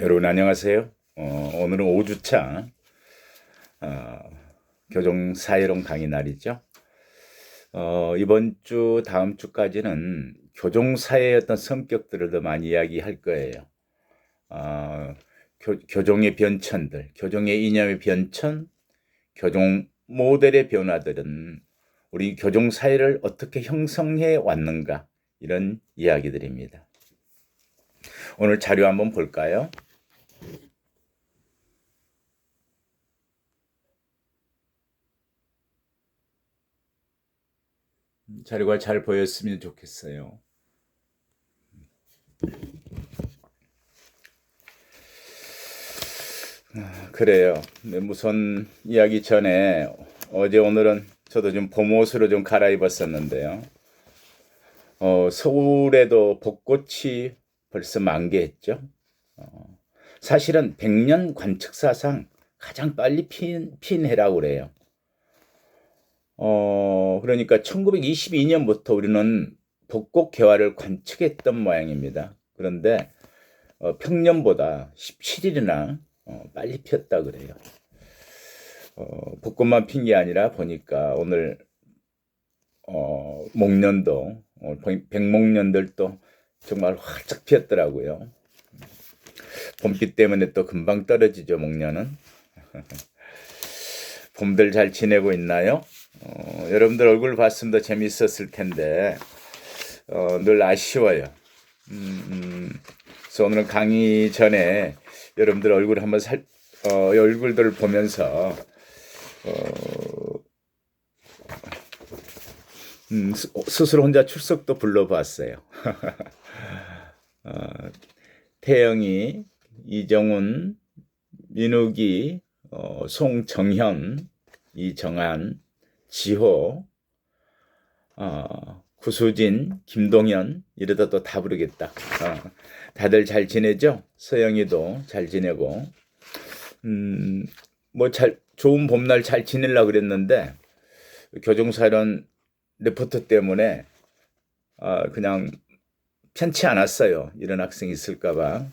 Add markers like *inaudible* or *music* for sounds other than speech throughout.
여러분 안녕하세요. 어, 오늘은 5주차 어, 교정 사회론 강의 날이죠. 어, 이번 주 다음 주까지는 교정 사회의 어떤 성격들을 더 많이 이야기할 거예요. 어, 교, 교정의 변천들, 교정의 이념의 변천, 교정 모델의 변화들은 우리 교정 사회를 어떻게 형성해 왔는가 이런 이야기들입니다. 오늘 자료 한번 볼까요? 자료가 잘 보였으면 좋겠어요. 아, 그래요. 네, 무슨 이야기 전에 어제 오늘은 저도 좀 봄옷으로 좀 갈아입었었는데요. 어, 서울에도 벚꽃이 벌써 만개했죠. 어, 사실은 100년 관측사상 가장 빨리 핀, 핀 해라고 그래요. 어, 그러니까 1922년부터 우리는 벚꽃 개화를 관측했던 모양입니다. 그런데 어, 평년보다 17일이나 어, 빨리 피었다 그래요. 어, 벚꽃만 핀 게 아니라 보니까 오늘 어, 목련도 어, 백목련들도 정말 활짝 피었더라고요. 봄비 때문에 또 금방 떨어지죠 목련은. *laughs* 봄들 잘 지내고 있나요? 어, 여러분들 얼굴 봤으면 더 재밌었을 텐데 어, 늘 아쉬워요. 음, 음, 그래서 오늘은 강의 전에 여러분들 얼굴 한번 살, 어, 얼굴들을 보면서 어, 음, 스스로 혼자 출석도 불러봤어요. *laughs* 어, 태영이, 이정훈, 민욱이, 어, 송정현, 이정한, 지호, 어, 구수진, 김동현 이러다 또 다 부르겠다. 어, 다들 잘 지내죠? 서영이도 잘 지내고, 음, 뭐 잘 좋은 봄날 잘 지내려 그랬는데 교정사련 리포트 때문에 어, 그냥 편치 않았어요. 이런 학생이 있을까봐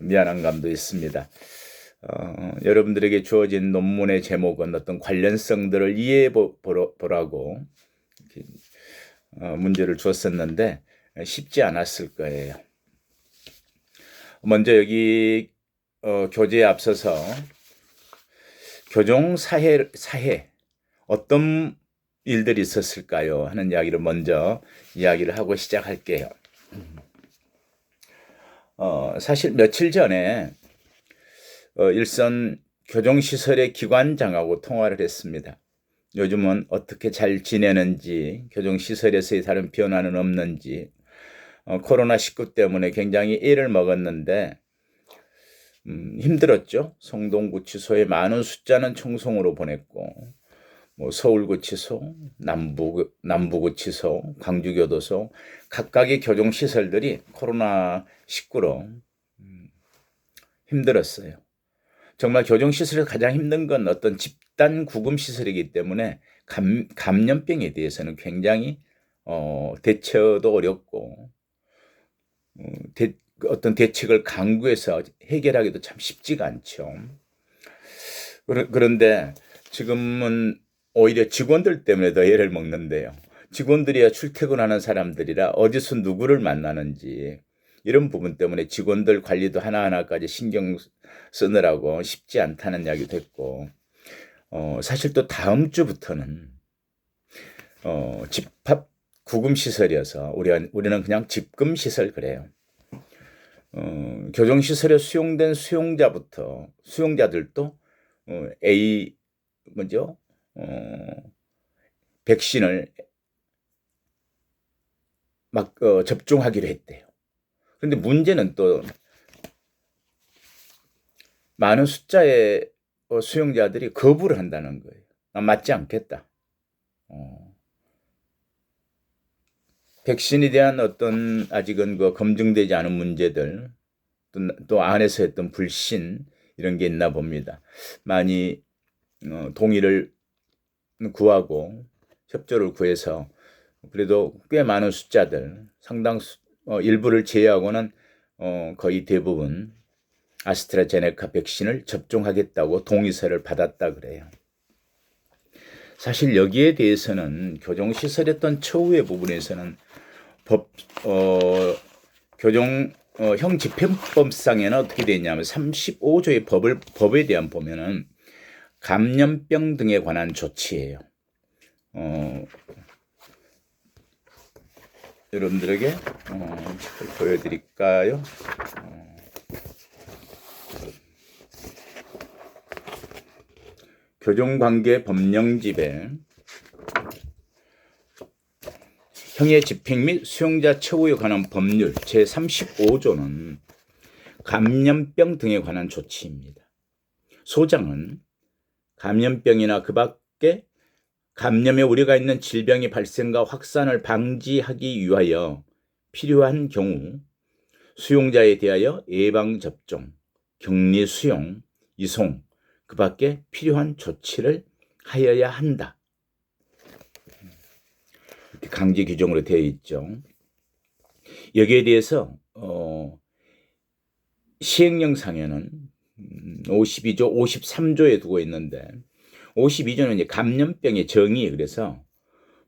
미안한 감도 있습니다. 어, 여러분들에게 주어진 논문의 제목은 어떤 관련성들을 이해해 보라고 어, 문제를 주었었는데 쉽지 않았을 거예요. 먼저 여기 어, 교재에 앞서서 교종 사회 사회 어떤 일들이 있었을까요? 하는 이야기를 먼저 이야기를 하고 시작할게요. 어, 사실 며칠 전에 어, 일선 교정시설의 기관장하고 통화를 했습니다. 요즘은 어떻게 잘 지내는지, 교정시설에서의 다른 변화는 없는지, 어, 코로나19 때문에 굉장히 애를 먹었는데, 음, 힘들었죠. 성동구치소에 많은 숫자는 청송으로 보냈고, 뭐 서울구치소, 남부, 남부구치소, 광주교도소, 각각의 교정시설들이 코로나19로 음, 힘들었어요. 정말 교정시설에서 가장 힘든 건 어떤 집단 구금 시설이기 때문에 감, 감염병에 대해서는 굉장히 어, 대처도 어렵고 어, 대, 어떤 대책을 강구해서 해결하기도 참 쉽지가 않죠. 그런데 지금은 오히려 직원들 때문에 더 애를 먹는데요. 직원들이야 출퇴근하는 사람들이라 어디서 누구를 만나는지 이런 부분 때문에 직원들 관리도 하나하나까지 신경 쓰느라고 쉽지 않다는 이야기도 했고, 어, 사실 또 다음 주부터는, 어, 집합 구금시설이어서 우리, 우리는 그냥 집금시설 그래요. 어, 교정시설에 수용된 수용자부터, 수용자들도, 어, A, 뭐죠? 어, 백신을 막, 어, 접종하기로 했대요. 그런데 문제는 또 많은 숫자의 어, 수용자들이 거부를 한다는 거예요. 아, 맞지 않겠다. 어. 백신에 대한 어떤 아직은 그 검증되지 않은 문제들 또, 또 안에서 했던 불신 이런 게 있나 봅니다. 많이 어, 동의를 구하고 협조를 구해서 그래도 꽤 많은 숫자들 상당수 어, 일부를 제외하고는 어, 거의 대부분 아스트라제네카 백신을 접종하겠다고 동의서를 받았다 그래요. 사실 여기에 대해서는 교정시설했던 처우의 부분에서는 법, 어, 교정, 어, 형 집행법상에는 어떻게 되냐면 35조의 법을, 법에 대한 보면은 감염병 등에 관한 조치예요. 어, 여러분들에게 어, 보여드릴까요? 어, 교정관계 법령집에 형의 집행 및 수용자 처우에 관한 법률 제35조는 감염병 등에 관한 조치입니다. 소장은 감염병이나 그 밖에 감염의 우려가 있는 질병의 발생과 확산을 방지하기 위하여 필요한 경우 수용자에 대하여 예방접종, 격리 수용, 이송, 그 밖에 필요한 조치를 하여야 한다. 이렇게 강제 규정으로 되어 있죠. 여기에 대해서 어, 시행령 상에는 52조, 음, 53조에 두고 있는데 52조는 이제 감염병의 정의 그래서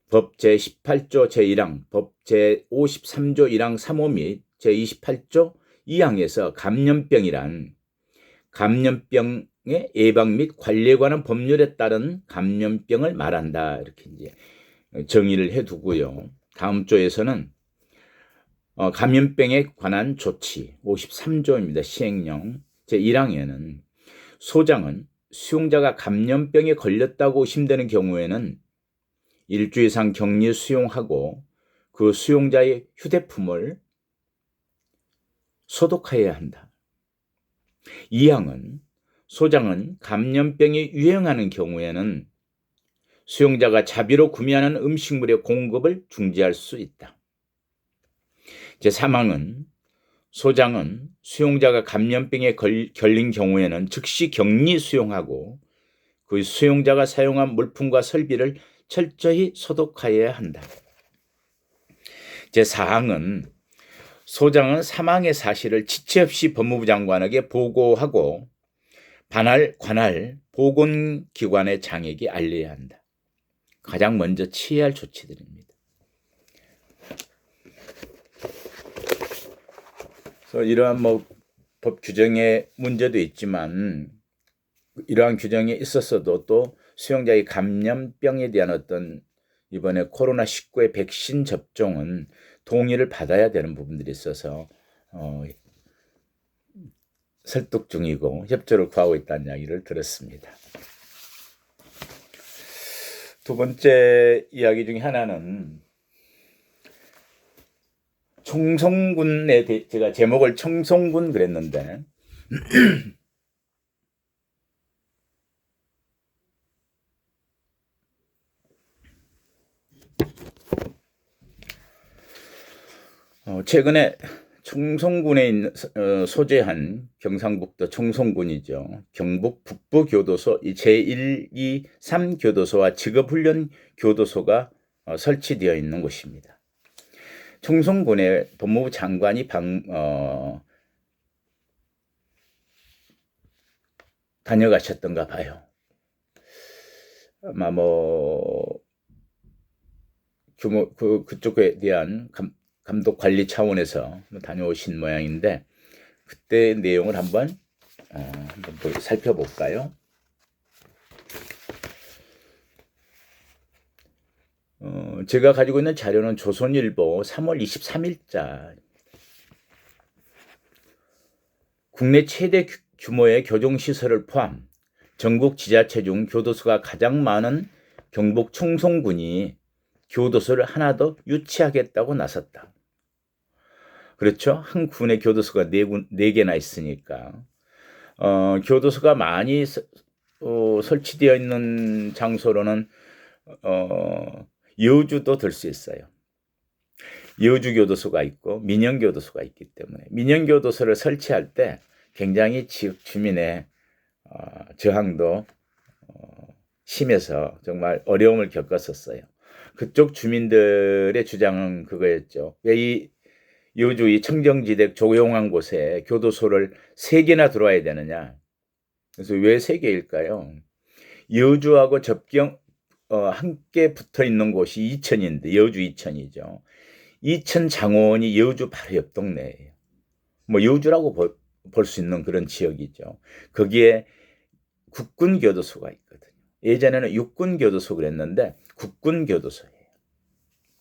법 제18조 제1항, 법 제53조 1항 3호 및 제28조 2항에서 감염병이란 감염병의 예방 및 관리에 관한 법률에 따른 감염병을 말한다. 이렇게 이제 정의를 해 두고요. 다음 조에서는 어, 감염병에 관한 조치 53조입니다. 시행령 제1항에는 소장은 수용자가 감염병에 걸렸다고 의심되는 경우에는 일주 이상 격리 수용하고 그 수용자의 휴대품을 소독하여야 한다. 이 항은 소장은 감염병이 유행하는 경우에는 수용자가 자비로 구매하는 음식물의 공급을 중지할 수 있다. 제3항은 소장은 수용자가 감염병에 걸린 경우에는 즉시 격리 수용하고 그 수용자가 사용한 물품과 설비를 철저히 소독하여야 한다. 제4항은 소장은 사망의 사실을 지체 없이 법무부 장관에게 보고하고 반할 관할 보건기관의 장에게 알려야 한다. 가장 먼저 취해야 할 조치들입니다. 이러한 뭐 법 규정의 문제도 있지만 이러한 규정이 있었어도 또 수용자의 감염병에 대한 어떤 이번에 코로나 19의 백신 접종은 동의를 받아야 되는 부분들이 있어서 어, 설득 중이고 협조를 구하고 있다는 이야기를 들었습니다. 두 번째 이야기 중에 하나는 청송군에 대, 제가 제목을 청송군 그랬는데 *clears throat* 어, 최근에 청송군에 있는 어, 소재한 경상북도 청송군이죠. 경북 북부 교도소 제1, 2, 3 교도소와 직업훈련 교도소가 어, 설치되어 있는 곳입니다. 청송군의 법무부 장관이 방, 어, 다녀가셨던가 봐요. 아마 뭐 규모 그 그쪽에 대한 감, 감독 관리 차원에서 뭐 다녀오신 모양인데 그때 내용을 한번 어, 한번 살펴볼까요? 어, 제가 가지고 있는 자료는 조선일보 3월 23일자 국내 최대 규모의 교정시설을 포함 전국 지자체 중 교도소가 가장 많은 경북 청송군이 교도소를 하나 더 유치하겠다고 나섰다. 그렇죠? 한 군의 교도소가 네, 군, 네 개나 있으니까. 어, 교도소가 많이 어, 설치되어 있는 장소로는 어, 여주도 될수 있어요. 여주 교도소가 있고 민영 교도소가 있기 때문에 민영 교도소를 설치할 때 굉장히 지역 주민의 어, 저항도 어, 심해서 정말 어려움을 겪었었어요. 그쪽 주민들의 주장은 그거였죠. 왜 이 여주 이 청정지대 조용한 곳에 교도소를 세 개나 들어와야 되느냐? 그래서 왜 세 개일까요? 여주하고 접경 어, 함께 붙어 있는 곳이 이천인데 여주 이천이죠. 이천 장원이 여주 바로 옆 동네예요. 뭐 여주라고 볼수 있는 그런 지역이죠. 거기에 국군 교도소가 있거든요. 예전에는 육군 교도소 그랬는데 국군 교도소예요.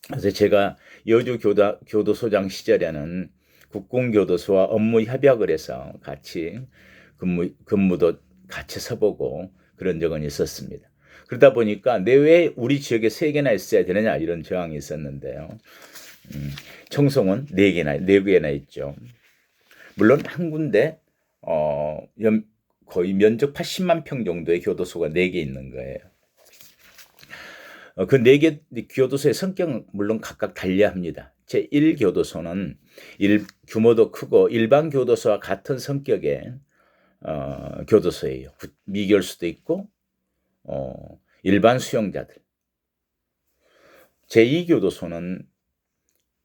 그래서 제가 여주 교도, 교도소장 시절에는 국군 교도소와 업무 협약을 해서 같이 근무, 근무도 같이 서보고 그런 적은 있었습니다. 그러다 보니까 내외 우리 지역에 세 개나 있어야 되느냐 이런 저항이 있었는데요. 음, 청송은 네 개나 네 개나 있죠. 물론 한 군데 어, 연, 거의 면적 80만 평 정도의 교도소가 네 개 있는 거예요. 어, 그네 개 교도소의 성격은 물론 각각 달리합니다. 제 1교도소는 일, 규모도 크고 일반 교도소와 같은 성격의 어, 교도소예요. 미결수도 있고 어, 일반 수용자들. 제2교도소는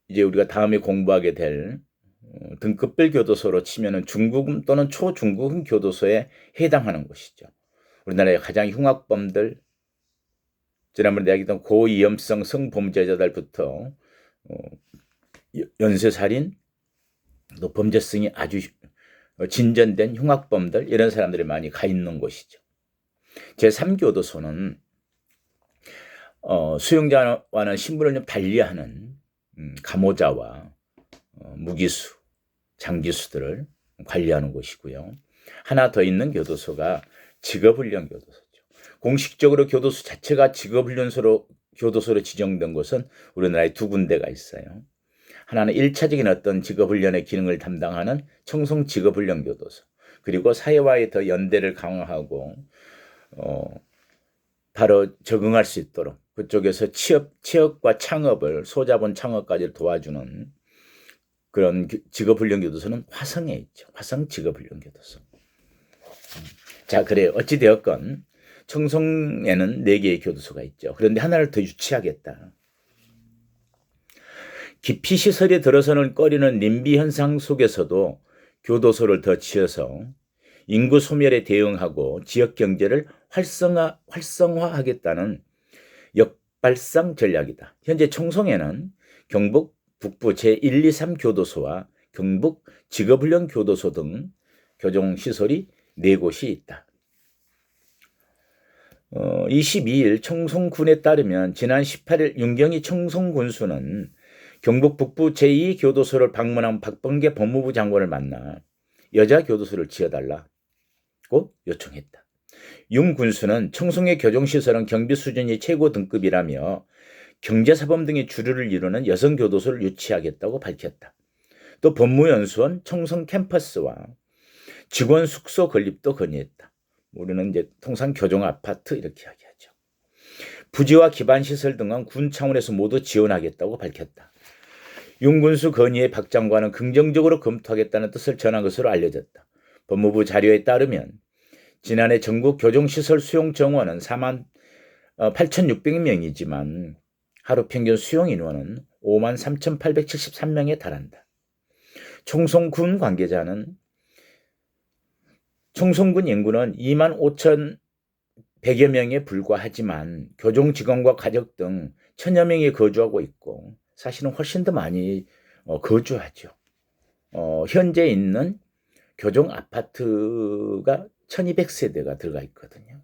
이제 우리가 다음에 공부하게 될 어, 등급별 교도소로 치면은 중국음 또는 초중국음 교도소에 해당하는 곳이죠. 우리나라의 가장 흉악범들, 지난번에 이야기했던 고위험성 성범죄자들부터 어, 연쇄살인, 또 범죄성이 아주 진전된 흉악범들 이런 사람들이 많이 가 있는 곳이죠. 제3교도소는 어, 수용자와는 신분을 좀 달리하는 음, 감호자와 어, 무기수, 장기수들을 관리하는 곳이고요. 하나 더 있는 교도소가 직업훈련 교도소죠. 공식적으로 교도소 자체가 직업훈련소로 교도소로 지정된 곳은 우리나라에 두 군데가 있어요. 하나는 1차적인 어떤 직업훈련의 기능을 담당하는 청송 직업훈련 교도소. 그리고 사회와의 더 연대를 강화하고 어, 바로 적응할 수 있도록 그쪽에서 취업, 취업과 창업을 소자본 창업까지 도와주는 그런 직업훈련교도소는 화성에 있죠. 화성 직업훈련교도소. 자, 그래요. 어찌되었건 청송에는 4개의 교도소가 있죠. 그런데 하나를 더 유치하겠다. 기피 시설에 들어서는 꺼리는 님비 현상 속에서도 교도소를 더 지어서 인구 소멸에 대응하고 지역 경제를 활성화, 활성화하겠다는 역발상 전략이다. 현재 청송에는 경북 북부 제1, 2, 3 교도소와 경북 직업훈련 교도소 등 교정 시설이 네 곳이 있다. 어, 22일 청송군에 따르면 지난 18일 윤경희 청송군수는 경북 북부 제2교도소를 방문한 박범계 법무부 장관을 만나 여자 교도소를 지어달라고 요청했다. 윤 군수는 청송의 교정시설은 경비 수준이 최고 등급이라며 경제사범 등의 주류를 이루는 여성교도소를 유치하겠다고 밝혔다. 또 법무연수원 청송 캠퍼스와 직원 숙소 건립도 건의했다. 우리는 이제 통상 교정 아파트 이렇게 이야기하죠. 부지와 기반 시설 등은 군 차원에서 모두 지원하겠다고 밝혔다. 윤군수 건의에 박 장관은 긍정적으로 검토하겠다는 뜻을 전한 것으로 알려졌다. 법무부 자료에 따르면 지난해 전국 교정시설 수용 정원은 4만 8,600명이지만 하루 평균 수용 인원은 5만 3,873명에 달한다. 총송군 관계자는 총송군 인구는 2만 5천 100여 명에 불과하지만 교정 직원과 가족 등 천여 명이 거주하고 있고 사실은 훨씬 더 많이 어, 거주하죠. 어, 현재 있는 교정 아파트가 1200세대가 들어가 있거든요.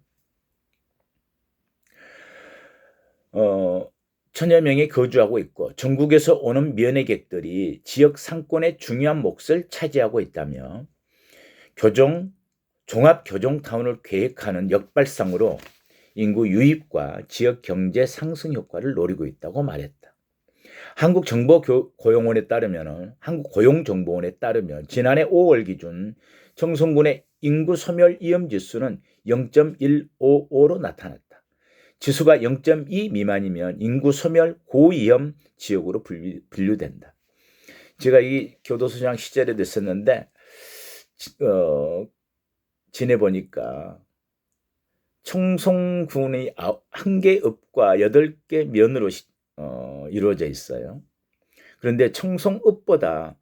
어, 천여 명이 거주하고 있고 전국에서 오는 면회객들이 지역 상권의 중요한 몫을 차지하고 있다며 교정 종합 교정 타운을 계획하는 역발상으로 인구 유입과 지역 경제 상승 효과를 노리고 있다고 말했다. 한국 정보 고용원에 따르면 한국 고용정보원에 따르면 지난해 5월 기준 청송군의 인구 소멸 위험 지수는 0.155로 나타났다. 지수가 0.2 미만이면 인구 소멸 고위험 지역으로 분류, 된다 제가 이 교도소장 시절에 됐었는데 어, 지내보니까 청송군의 한 개 읍과 여덟 개 면으로 어, 이루어져 있어요. 그런데 청송읍보다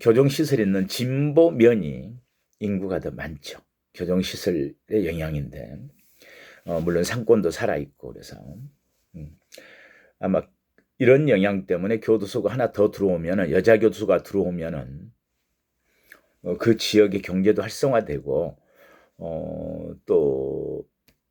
교정시설 있는 진보면이 인구가 더 많죠. 교정시설의 영향인데 어, 물론 상권도 살아있고 그래서 음, 아마 이런 영향 때문에 교도소가 하나 더 들어오면은 여자 교도소가 들어오면은 어, 그 지역의 경제도 활성화되고 어, 또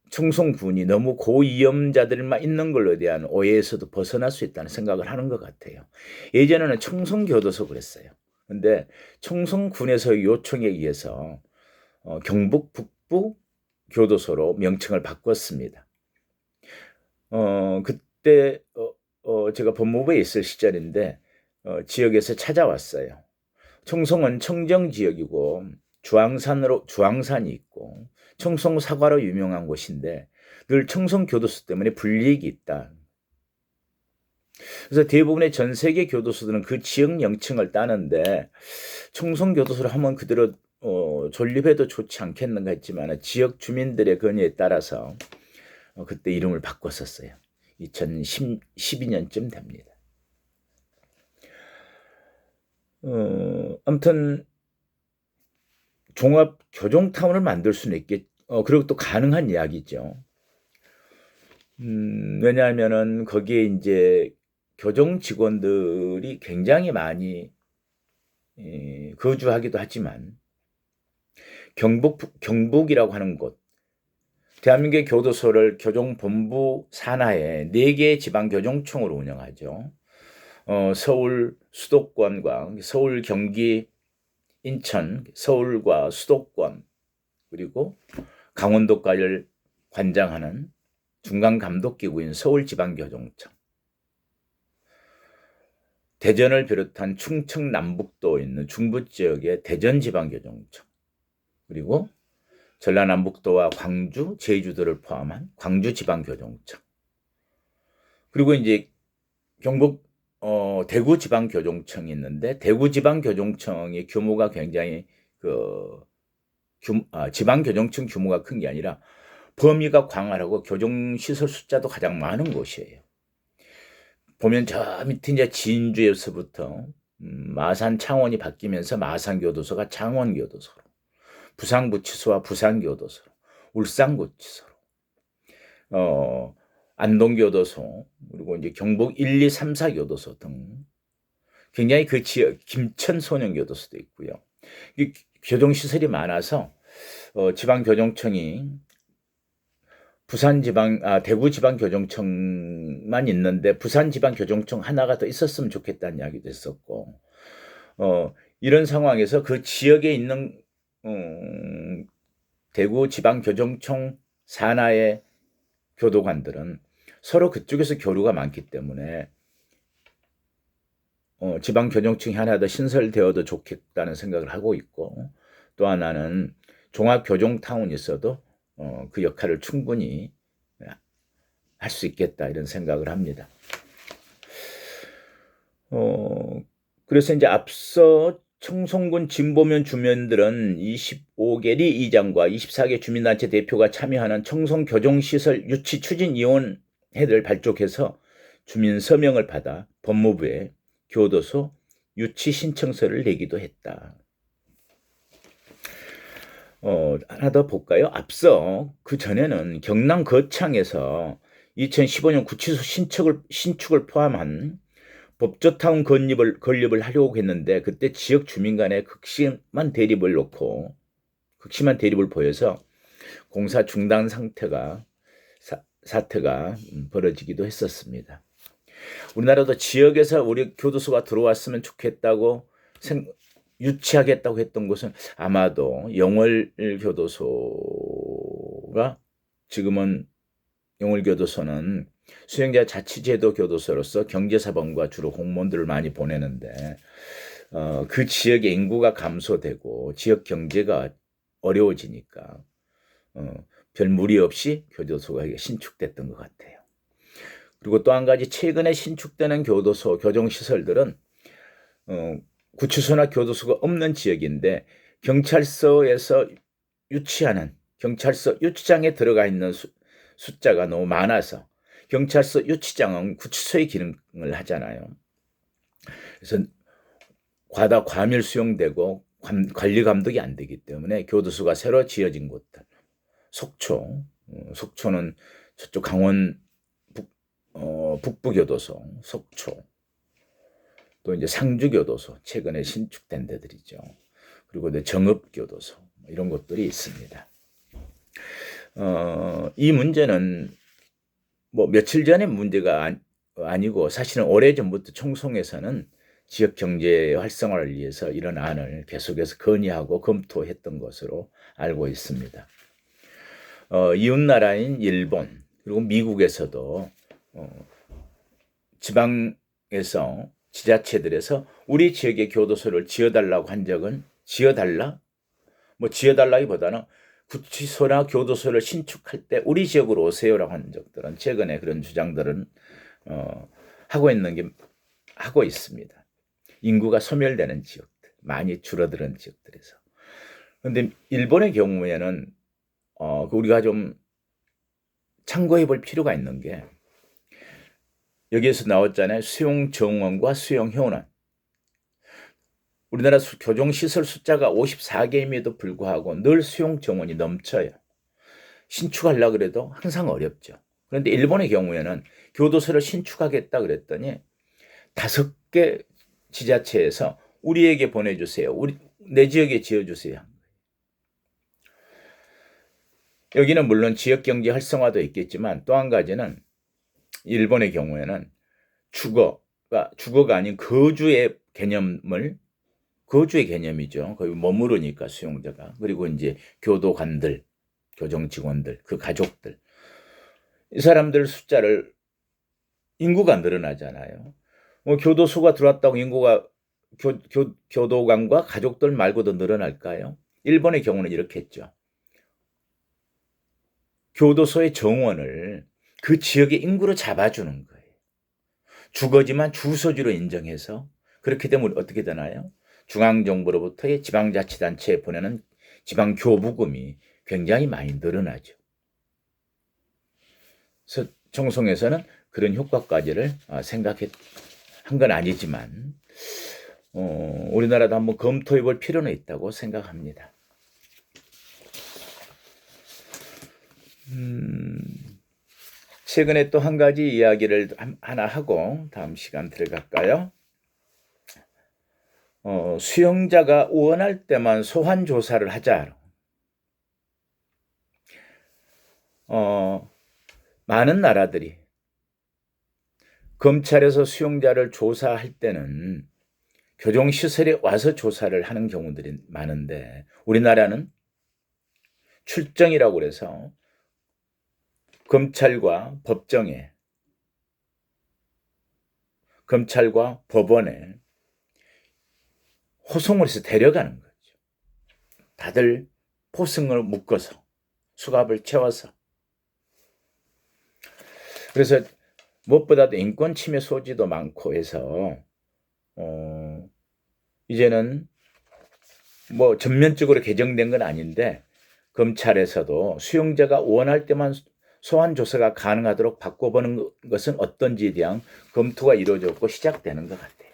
청송군이 너무 고위험자들만 있는 걸로 대한 오해에서도 벗어날 수 있다는 생각을 하는 것 같아요. 예전에는 청송교도소 그랬어요. 근데 청송군에서 요청에 의해서 어, 경북 북부 교도소로 명칭을 바꿨습니다. 어, 그때 어, 어, 제가 법무부에 있을 시절인데 어, 지역에서 찾아왔어요. 청송은 청정 지역이고 주황산으로 주황산이 있고 청송 사과로 유명한 곳인데 늘 청송 교도소 때문에 불이익이 있다. 그래서 대부분의 전 세계 교도소들은 그 지역 명칭을 따는데 청송 교도소를 하면 그대로 어, 존립해도 좋지 않겠는가 했지만 지역 주민들의 건의에 따라서 어, 그때 이름을 바꿨었어요. 2012년쯤 됩니다. 어, 아무튼 종합 교정 타운을 만들 수는 있겠, 어, 그리고 또 가능한 이야기죠. 음, 왜냐하면은 거기에 이제 교정 직원들이 굉장히 많이 예, 거주하기도 하지만 경북 경북이라고 하는 곳 대한민국의 교도소를 교정본부 산하에 4개의 지방교정청으로 운영하죠. 어, 서울 수도권과 서울 경기 인천 서울과 수도권 그리고 강원도까지를 관장하는 중간 감독기구인 서울지방교정청 대전을 비롯한 충청 남북도 있는 중부 지역의 대전 지방교정청 그리고 전라남북도와 광주, 제주도를 포함한 광주 지방교정청 그리고 이제 경북 어, 대구 지방교정청이 있는데 대구 지방교정청의 규모가 굉장히 그 규, 아, 지방교정청 규모가 큰 게 아니라 범위가 광활하고 교정시설 숫자도 가장 많은 곳이에요. 보면 저 밑에 이제 진주에서부터 음, 마산 창원이 바뀌면서 마산 교도소가 창원 교도소로 부산 구치소와 부산 교도소로 울산 구치소로 어, 안동 교도소 그리고 이제 경북 1, 2, 3, 4 교도소 등 굉장히 그 지역 김천 소년 교도소도 있고요. 이 교정 시설이 많아서 어, 지방 교정청이 부산 지방 아 대구 지방 교정청만 있는데 부산 지방 교정청 하나가 더 있었으면 좋겠다는 이야기도 했었고 어 이런 상황에서 그 지역에 있는 음, 대구 지방 교정청 산하의 교도관들은 서로 그쪽에서 교류가 많기 때문에 어, 지방 교정청이 하나 더 신설되어도 좋겠다는 생각을 하고 있고 또 하나는 종합 교정 타운이 있어도 어, 그 역할을 충분히 할 수 있겠다 이런 생각을 합니다. 어, 그래서 이제 앞서 청송군 진보면 주민들은 25개 리 이장과 24개 주민단체 대표가 참여하는 청송 교정시설 유치 추진위원회를 발족해서 주민 서명을 받아 법무부에 교도소 유치 신청서를 내기도 했다. 어, 하나 더 볼까요? 앞서 그 전에는 경남 거창에서 2015년 구치소 신축을, 신축을 포함한 법조타운 건립을, 건립을 하려고 했는데 그때 지역 주민 간의 극심한 대립을 놓고 극심한 대립을 보여서 공사 중단 상태가 사, 사태가 음, 벌어지기도 했었습니다. 우리나라도 지역에서 우리 교도소가 들어왔으면 좋겠다고 생, 유치하겠다고 했던 곳은 아마도 영월 교도소가 지금은 영월 교도소는 수행자 자치제도 교도소로서 경제사범과 주로 공무원들을 많이 보내는데 어, 그 지역의 인구가 감소되고 지역 경제가 어려워지니까 어, 별 무리 없이 교도소가 신축됐던 것 같아요. 그리고 또 한 가지 최근에 신축되는 교도소 교정 시설들은 어, 구치소나 교도소가 없는 지역인데 경찰서에서 유치하는 경찰서 유치장에 들어가 있는 수, 숫자가 너무 많아서 경찰서 유치장은 구치소의 기능을 하잖아요. 그래서 과다 과밀 수용되고 관, 관리 감독이 안 되기 때문에 교도소가 새로 지어진 곳들. 속초. 어, 속초는 저쪽 강원 북, 어, 북부교도소 속초 또 이제 상주교도소 최근에 신축된 데들이죠. 그리고 이제 정읍교도소 뭐 이런 것들이 있습니다. 어, 이 문제는 뭐 며칠 전의 문제가 아니, 고 사실은 오래전부터 총송에서는 지역 경제 활성화를 위해서 이런 안을 계속해서 건의하고 검토했던 것으로 알고 있습니다. 어, 이웃 나라인 일본 그리고 미국에서도 어, 지방에서 지자체들에서 우리 지역의 교도소를 지어달라고 한 적은 지어달라? 뭐 지어달라기보다는 구치소나 교도소를 신축할 때 우리 지역으로 오세요라고 한 적들은 최근에 그런 주장들은 어, 하고 있는 게 하고 있습니다. 인구가 소멸되는 지역들, 많이 줄어드는 지역들에서. 그런데 일본의 경우에는 어, 그 우리가 좀 참고해 볼 필요가 있는 게 여기에서 나왔잖아요. 수용 정원과 수용 효원. 우리나라 교정 시설 숫자가 54개임에도 불구하고 늘 수용 정원이 넘쳐요. 신축하려 그래도 항상 어렵죠. 그런데 일본의 경우에는 교도소를 신축하겠다 그랬더니 다섯 개 지자체에서 우리에게 보내주세요. 우리 내 지역에 지어주세요. 여기는 물론 지역 경제 활성화도 있겠지만 또 한 가지는 일본의 경우에는 주거가 주거가 아닌 거주의 개념을 거주의 개념이죠. 거기 머무르니까 수용자가 그리고 이제 교도관들, 교정 직원들, 그 가족들 이 사람들 숫자를 인구가 늘어나잖아요. 뭐 교도소가 들어왔다고 인구가 교, 교, 교도관과 가족들 말고도 늘어날까요? 일본의 경우는 이렇게 했죠. 교도소의 정원을 그 지역의 인구로 잡아주는 거예요. 주거지만 주소지로 인정해서 그렇게 되면 어떻게 되나요? 중앙정부로부터의 지방자치단체에 보내는 지방교부금이 굉장히 많이 늘어나죠. 그래서 청송에서는 그런 효과까지를 아, 생각한 건 아니지만 어, 우리나라도 한번 검토해 볼 필요는 있다고 생각합니다. 최근에 또 한 가지 이야기를 하나 하고 다음 시간 들어갈까요? 어, 수용자가 원할 때만 소환 조사를 하자. 어, 많은 나라들이 검찰에서 수용자를 조사할 때는 교정시설에 와서 조사를 하는 경우들이 많은데 우리나라는 출정이라고 그래서 검찰과 법정에 검찰과 법원에 호송을 해서 데려가는 거죠. 다들 포승을 묶어서 수갑을 채워서 그래서 무엇보다도 인권 침해 소지도 많고 해서 어 이제는 뭐 전면적으로 개정된 건 아닌데 검찰에서도 수용자가 원할 때만 소환 조사가 가능하도록 바꿔보는 것은 어떤지에 대한 검토가 이루어졌고 시작되는 것 같아요.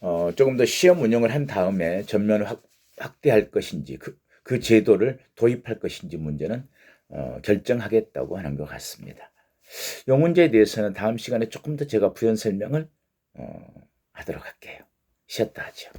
어, 조금 더 시험 운영을 한 다음에 전면 확, 확대할 것인지 그, 그 제도를 도입할 것인지 문제는 어, 결정하겠다고 하는 것 같습니다. 이 문제에 대해서는 다음 시간에 조금 더 제가 부연 설명을 어, 하도록 할게요. 쉬었다 하죠.